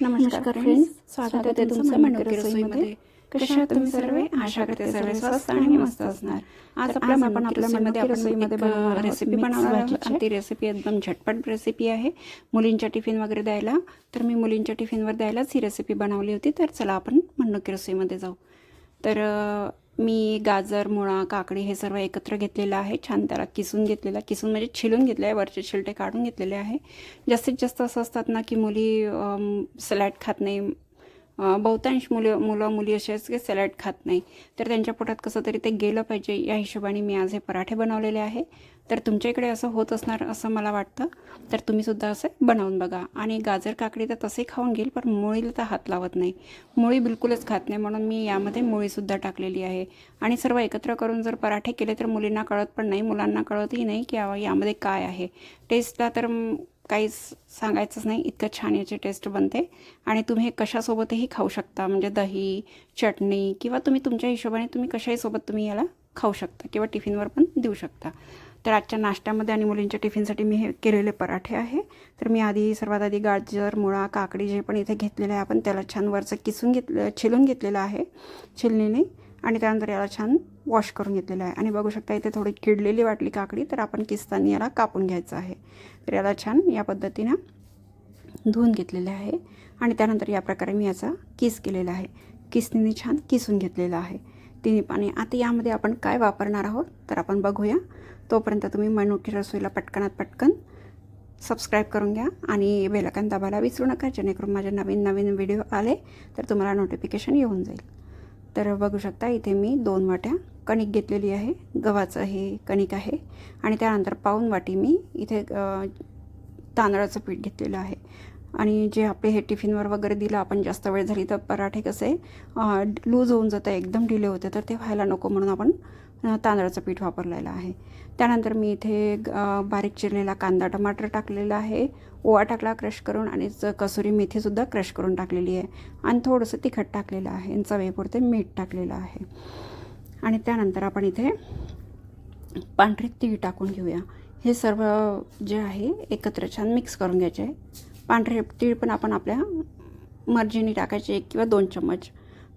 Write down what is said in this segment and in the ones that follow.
नमस्कार फ्रेंड्स स्वागत आहे तुमचं मनोकी रसोईमध्ये. कशा आहात तुम्ही सर्व? आशा करते सर्व स्वस्त आणि मस्त असणार. आज आपल्या आपण आपल्या मनोकी रसोईमध्ये रेसिपी बनवणार आहोत. आणि ती रेसिपी एकदम झटपट रेसिपी आहे. मुलींच्या टिफिन वगैरे द्यायला. तर मी मुलींच्या टिफिनवर द्यायलाच ही रेसिपी बनवली होती. तर चला आपण मनोकी रसोईमध्ये जाऊ. तर मी गाजर मुळा काकडी हे सर्व एकत्र घेतलेलं आहे. छान त्याला किसून घेतलेला किसून म्हणजे छिलून घेतले आहे. वरचे छिलटे काढून घेतलेले आहे. जास्तीत जास्त असं असतात ना की मुली सलॅड खात नाही. बहुतांश मुलं मुलं मुली असे की सॅलॅड खात नाही. तर त्यांच्या पोटात कसं तरी ते गेलं पाहिजे या हिशोबाने मी आज हे पराठे बनवलेले आहे. तर तुमच्या इकडे असं होत असणार असं मला वाटतं. तर तुम्हीसुद्धा असं बनवून बघा. आणि गाजर काकडी तर तसे खाऊन घेईल पण मुळीला तर हात लावत नाही. मुळी बिलकुलच खात नाही म्हणून मी यामध्ये मुळीसुद्धा टाकलेली आहे. आणि सर्व एकत्र करून जर पराठे केले तर मुलींना कळत पण नाही मुलांना कळतही नाही की यामध्ये काय आहे. टेस्टला तर काहीच सांगायचंच नाही इतकं छान याची टेस्ट बनते. आणि तुम्ही हे कशासोबतही खाऊ शकता म्हणजे दही चटणी किंवा तुम्ही तुमच्या हिशोबाने तुम्ही कशाही सोबत तुम्ही याला खाऊ शकता किंवा टिफिनवर पण देऊ शकता. तर आजच्या नाश्त्यामध्ये आणि मुलींच्या टिफिनसाठी मी हे केलेले पराठे आहे. तर मी आधी सर्वात आधी गाजर मुळा काकडी जे पण इथे घेतलेलं आहे आपण त्याला छान वरचं किसून घेतलं छिलून घेतलेलं आहे छिलणीने. आणि त्यानंतर याला छान वॉश करून घेतलेलं आहे. आणि बघू शकता इथे थोडी किडलेली वाटली काकडी तर आपण किस्तानी याला कापून घ्यायचं आहे. तर याला छान या पद्धतीनं धुवून घेतलेले आहे. आणि त्यानंतर या प्रकारे मी याचा किस केलेला आहे. किसनीने छान किसून घेतलेला आहे. तिन्ही पाणी आता यामध्ये आपण काय वापरणार आहोत तर आपण बघूया. तोपर्यंत तुम्ही मनुकी रसोईला पटकनात पटकन सबस्क्राईब करून घ्या आणि बेलकन दाबायला विसरू नका जेणेकरून माझे नवीन नवीन व्हिडिओ आले तर तुम्हाला नोटिफिकेशन येऊन जाईल. तर बघू शकता इथे मी दोन वाट्या कणिक घेतलेली आहे. गव्हाचं हे कणिक आहे. आणि त्यानंतर पाऊन वाटी मी इथे तांदळाचं पीठ घेतलेलं आहे. आणि जे आपले हे टिफिनवर वगैरे दिलं आपण जास्त वेळ झाली तर पराठे कसे लूज होऊन जातं एकदम डिले होते तर ते व्हायला नको म्हणून आपण तांदळाचं पीठ वापरलेलं आहे. त्यानंतर मी इथे बारीक चिरलेला कांदा टमाटर टाकलेला आहे ओवा टाकला क्रश करून आणि कसुरी मेथीसुद्धा क्रश करून टाकलेली आहे. आणि थोडंसं तिखट टाकलेलं आहे आणि चवेपुरते मीठ टाकलेलं आहे. आणि त्यानंतर आपण इथे पांढरे तीळ टाकून घेऊया. हे सर्व जे आहे एकत्र छान मिक्स करून घ्यायचे. आहे पांढरे तीळ पण आपण आपल्या मर्जीने टाकायचे एक किंवा दोन चम्मच.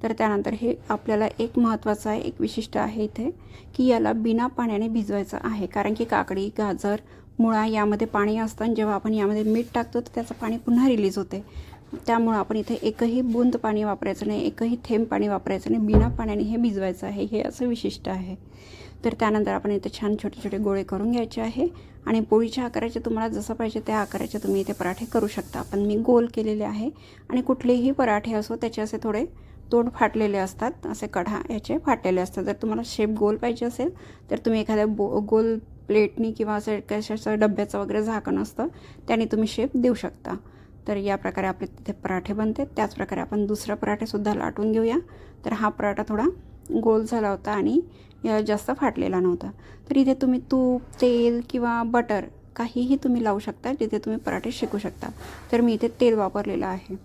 तर त्यानंतर हे आपल्याला एक महत्त्वाचं आहे एक विशिष्ट आहे इथे की याला बिना पाण्याने भिजवायचं आहे. कारण की काकडी गाजर मुळा यामध्ये पाणी असतं आणि जेव्हा आपण यामध्ये मीठ टाकतो तर त्याचं पाणी पुन्हा रिलीज होते. त्यामुळं आपण इथे एकही बूंद पाणी वापरायचं नाही एकही थेंब पाणी वापरायचं नाही बिना पाण्याने हे भिजवायचं आहे. हे असं विशिष्ट आहे. तर त्यानंतर आपण इथे छान छोटे छोटे गोळे करून घ्यायचे आहे. आणि पोळीच्या आकाराचे तुम्हाला जसं पाहिजे त्या आकाराचे तुम्ही इथे पराठे करू शकता. पण मी गोल केलेले आहे. आणि कुठलेही पराठे असो त्याचे असे थोडे तोंड फाटलेले असतात. असे कढा याचे फाटलेले असतात. जर तुम्हाला शेप गोल पाहिजे असेल तर तुम्ही एखाद्या बो गोल प्लेटनी किंवा असं कशाचं डब्याचं वगैरे झाकण असतं त्याने तुम्ही शेप देऊ शकता. तर या प्रकारे आपले तिथे पराठे बनते. त्याचप्रकारे आपण दुसरा पराठेसुद्धा लाटून घेऊया. तर हा पराठा थोडा गोल झाला होता आणि या जास्त फाटलेला नव्हता. तर इथे तुम्ही तूप तेल किंवा बटर काहीही तुम्ही लावू शकता जिथे तुम्ही पराठे शिकू शकता. तर मी इथे तेल वापरलेलं आहे.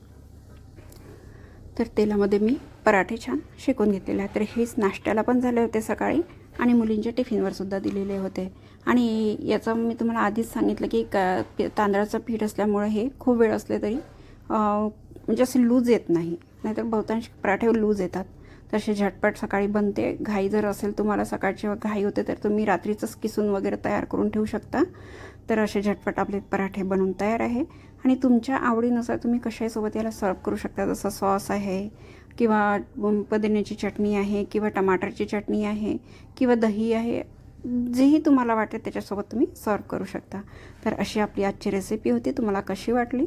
तर तेलामध्ये मी पराठे छान शिकून घेतलेले आहे तर हेच नाश्त्याला पण झाले होते सकाळी आणि मुलींच्या टिफिनवर सुद्धा दिलेले होते. आणि याचं मी तुम्हाला आधीच सांगितलं की का तांदळाचं पीठ असल्यामुळे हे खूप वेळ असले तरी म्हणजे असे लूज येत नाही. नाहीतर बहुतांश पराठे लूज येतात. तसे झटपट सकाळी बनते. घाई जर असेल तुम्हाला सकाळची घाई होते तर तुम्ही रात्रीचंच किसून वगैरे तयार करून ठेवू शकता. तर असे झटपट आपले पराठे बनवून तयार आहे. आणि तुमच्या आवडीनुसार तुम्ही कशाहीसोबत याला सर्व करू शकता. जसं सॉस आहे किंवा पुदिन्याची चटणी आहे किंवा टमाटरची चटणी आहे किंवा दही आहे. जेही तुम्हाला वाटेल त्याच्यासोबत तुम्ही सर्व करू शकता. तर अशी आपली आजची रेसिपी होती. तुम्हाला कशी वाटली?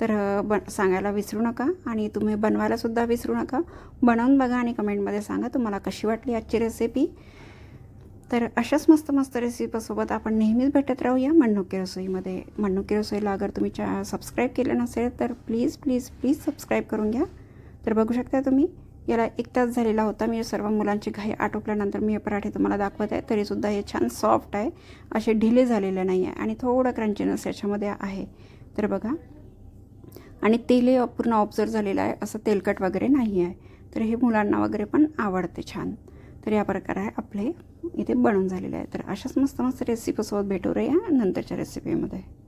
तर ब बन सांगायला विसरू नका आणि तुम्ही बनवायलासुद्धा विसरू नका. बनवून बघा आणि कमेंटमध्ये सांगा तुम्हाला कशी वाटली आजची रेसिपी तर अशाच मस्त मस्त रेसिपीसोबत आपण नेहमीच भेटत राहूया मण्णुकी रसोईमध्ये. मण्णुकी रसोईला अगर तुम्ही चा सबस्क्राईब केलं नसेल तर प्लीज प्लीज प्लीज सबस्क्राईब करून घ्या. तर बघू शकता तुम्ही याला एक तास झालेला होता. मी सर्व मुलांची घाई आटोपल्यानंतर मी हे पराठे तुम्हाला दाखवत आहे. तरीसुद्धा हे छान सॉफ्ट आहे. असे ढिले झालेले नाही आहे आणि थोडं क्रंचीनेस याच्यामध्ये आहे. तर बघा. आणि तेलही पूर्ण ऑब्झर्व झालेलं आहे. असं तेलकट वगैरे नाही आहे. तर हे मुलांना वगैरे पण आवडते छान. तर या प्रकारे आपले इथे बनून झालेले आहे. तर अशाच मस्त मस्त रेसिपीसोबत भेटू या नंतरच्या रेसिपीमध्ये